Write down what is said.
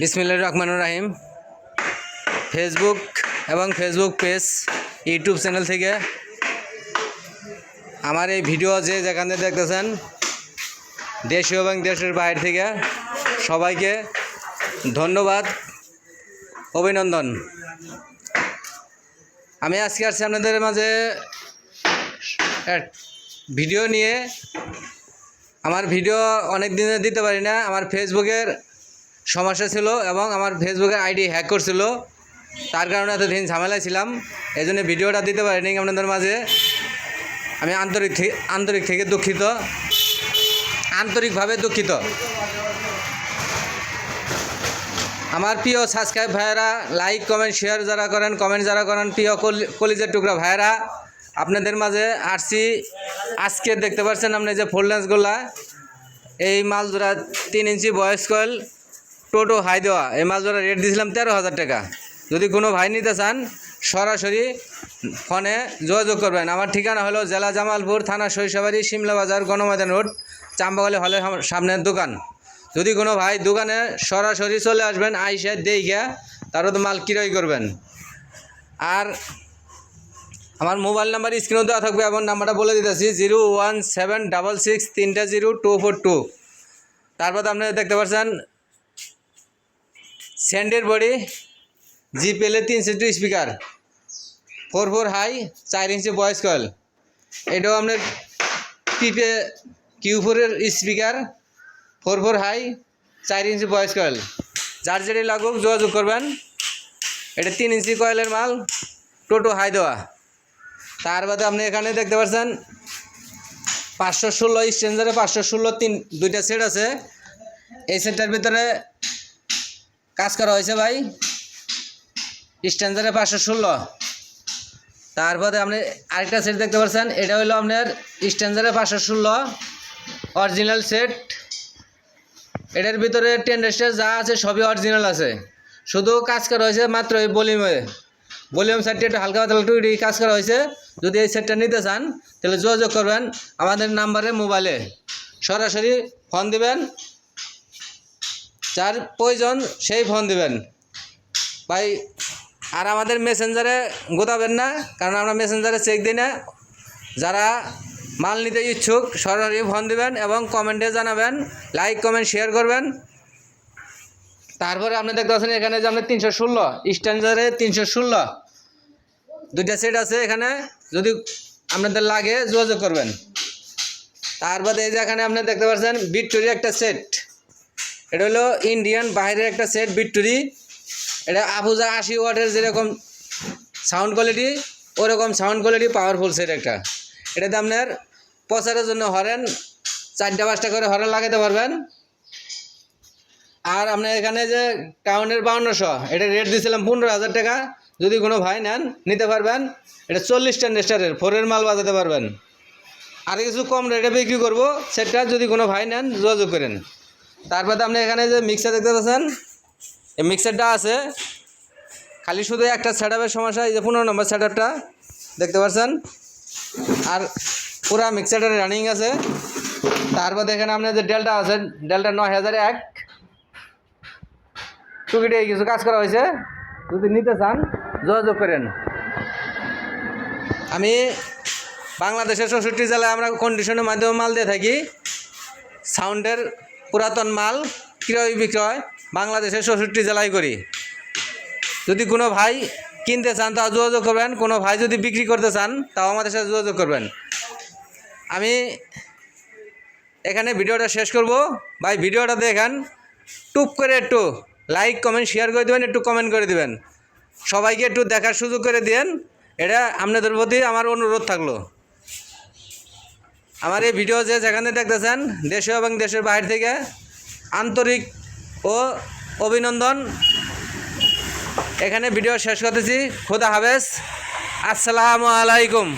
বিসমিল্লাহ রহমানুর রাহিম। ফেসবুক এবং ফেসবুক পেজ ইউটিউব চ্যানেল থেকে আমার এই ভিডিও যে যেখানে দেখতেছেন, দেশীয় এবং দেশের বাইরে থেকে সবাইকে ধন্যবাদ, অভিনন্দন। আমি আজকে আসছি আপনাদের মাঝে ভিডিও নিয়ে। আমার ভিডিও অনেক দিনে দিতে পারি না, আমার ফেসবুকের সমস্যা ছিল এবং আমার ফেসবুকের আইডি হ্যাক করছিল। তার কারণে এতদিন ঝামেলায় ছিলাম। এই জন্য ভিডিওটা দিতে পারিনি আপনাদের মাঝে। আমি আন্তরিক আন্তরিক থেকে দুঃখিত। আন্তরিকভাবে দুঃখিত। আমার প্রিয় সাবস্ক্রাইব ভাইয়েরা লাইক কমেন্ট শেয়ার যারা করেন কমেন্ট যারা করেন, প্রিয় কলি- কলিজার টুকরা ভাইয়েরা, আপনাদের মাঝে আসছি। আজকে দেখতে পাচ্ছেন আপনি যে ফোর লেন্সগুলা এই মাল জোড়া তিন ইঞ্চি বয়স কয়েল। টোটো হাই দেওয়া। এই জোড়া রেট দিয়েছিলাম তেরো হাজার টাকা। যদি কোনো ভাই নিতে চান, সরাসরি ফোনে যোগাযোগ করবেন। আমার ঠিকানা হলো জেলা জামালপুর থানা শৈশবাড়ি, সিমলা বাজার, গণময়দান রোড, চাম্বাগালি হলের সামনের দোকান। যদি কোনো ভাই দোকানে সরাসরি চলে আসবেন, আইসে দেখে তারও তো মাল ক্রয় করবেন। আর আমার মোবাইল নাম্বার স্ক্রিনেও দেওয়া থাকবে এবং নাম্বারটা বলে দিতেছি, zero one seven double six তিনটা জিরো টু ফোর টু। তারপর আপনারা দেখতে পাচ্ছেন স্যান্ডের বডি জিপেলে তিন সিটি স্পিকার ফোর ফোর হাই চার ইঞ্চি ভয়েস কয়েল এটাও আপনার পিপে কিউ ফোরের স্পিকার ফোর ফোর হাই চার ইঞ্চি ভয়েস কয়েল যার যেটি লাগুক যোগাযোগ করবেন। এটা তিন ইঞ্চি কয়েলের মাল টোটো হাই দেওয়া। তার বাদে আপনি এখানে দেখতে পাচ্ছেন, পাঁচশো ষোলো স্ট্রেঞ্জারে পাঁচশো ষোলো, তিন দুইটা সেট আছে। এই সেটটার ভিতরে কাজ করা হয়েছে ভাই। স্ট্যান্ডারে পাঁচশো ষোলো। তারপরে আপনি আরেকটা সেট দেখতে পাচ্ছেন, এটা হলো আপনার স্ট্যান্ডারে পাঁচশো ষোলো অরিজিনাল সেট এটার ভিতরে টেন রেস্টার যা আছে সবই অরিজিনাল আছে। শুধু কাজ করা হয়েছে মাত্র এই ভলিউমে ভলিউম সেটটি একটু হালকা পাতলা একটু কাজ করা হয়েছে। যদি এই সেটটা নিতে চান, তাহলে যোগাযোগ করবেন আমাদের নাম্বারে মোবাইলে সরাসরি ফোন দিবেন। যার প্রয়োজন সেই ফোন দিবেন। ভাই, আর আমাদের মেসেঞ্জারে গোতাবেন না, কারণ আমরা মেসেঞ্জারে চেক দিই না। যারা মাল নিতে ইচ্ছুক, সরাসরি ফোন দিবেন এবং কমেন্টে জানাবেন লাইক কমেন্ট শেয়ার করবেন। তারপরে আপনি দেখতে পাচ্ছেন এখানে যে আপনার তিনশো ষোলো স্ট্যান্ডারে তিনশো ষোলো। দুইটা সেট আছে এখানে, যদি আপনাদের লাগে যোগাযোগ করবেন। তার বাদে এই যে এখানে আপনি দেখতে পাচ্ছেন বিট্টুরি একটা সেট এটা হলো ইন্ডিয়ান বাইরের একটা সেট বিট্টুরি এটা আফুজা আশি ওয়াটের যেরকম সাউন্ড কোয়ালিটি ওরকম সাউন্ড কোয়ালিটি পাওয়ারফুল সেট একটা। এটাতে আপনার প্রচারের জন্য হরেন, চারটা পাঁচটা করে হরেন লাগাতে পারবেন। আর আপনার এখানে যে টাউনের বাউন্নশো, এটা রেট দিয়েছিলাম পনেরো হাজার টাকা। যদি কোনো ভাই নেন, নিতে পারবেন। এটা চল্লিশটা নেস্টারের, ফোরের মাল বাজাতে পারবেন। আর কিছু কম রেটে বিক্রি করব, সেটা যদি কোনো ভাই নেন, যোগাযোগ করেন। তারপরে আপনি এখানে যে মিক্সার দেখতে পাচ্ছেন, এই মিক্সারটা আছে। খালি শুধু একটা সেট সমস্যা, এই যে পনেরো নম্বর সেট দেখতে পাচ্ছেন? আর পুরা মিক্সারটা রানিং আছে। তারপর এখানে আপনার যে ডেলটা আছে ডেলটা নয় হাজার এক। টুকিটে কিছু কাজ করা হয়েছে। যদি নিতে চান, যোগাযোগ করেন। আমি বাংলাদেশের চৌষট্টি জেলায় আমরা কন্ডিশনের মাধ্যমে মাল দিয়ে থাকি। সাউন্ডের পুরাতন মাল, ক্রয় বিক্রয় বাংলাদেশের চৌষট্টি জেলায় করি। যদি কোনো ভাই কিনতে চান, তাও যোগাযোগ করবেন। কোনো ভাই যদি বিক্রি করতে চান, তাও আমাদের সাথে যোগাযোগ করবেন। আমি এখানে ভিডিওটা শেষ করব। ভাই, ভিডিওটা দেখেন। টুপ করে একটু লাইক কমেন্ট শেয়ার করে দেবেন, একটু কমেন্ট করে দেবেন। সবাইকে একটু দেখার সুযোগ করে দেন এটা আপনাদের প্রতি আমার অনুরোধ থাকল। আমার এই ভিডিও যে যেখানে দেখতেছেন, দেশে এবং দেশের বাইরে থেকে আন্তরিক ও অভিনন্দন। এখানে ভিডিও শেষ করতেছি। খোদা হাফেজ। আসসালামু আলাইকুম।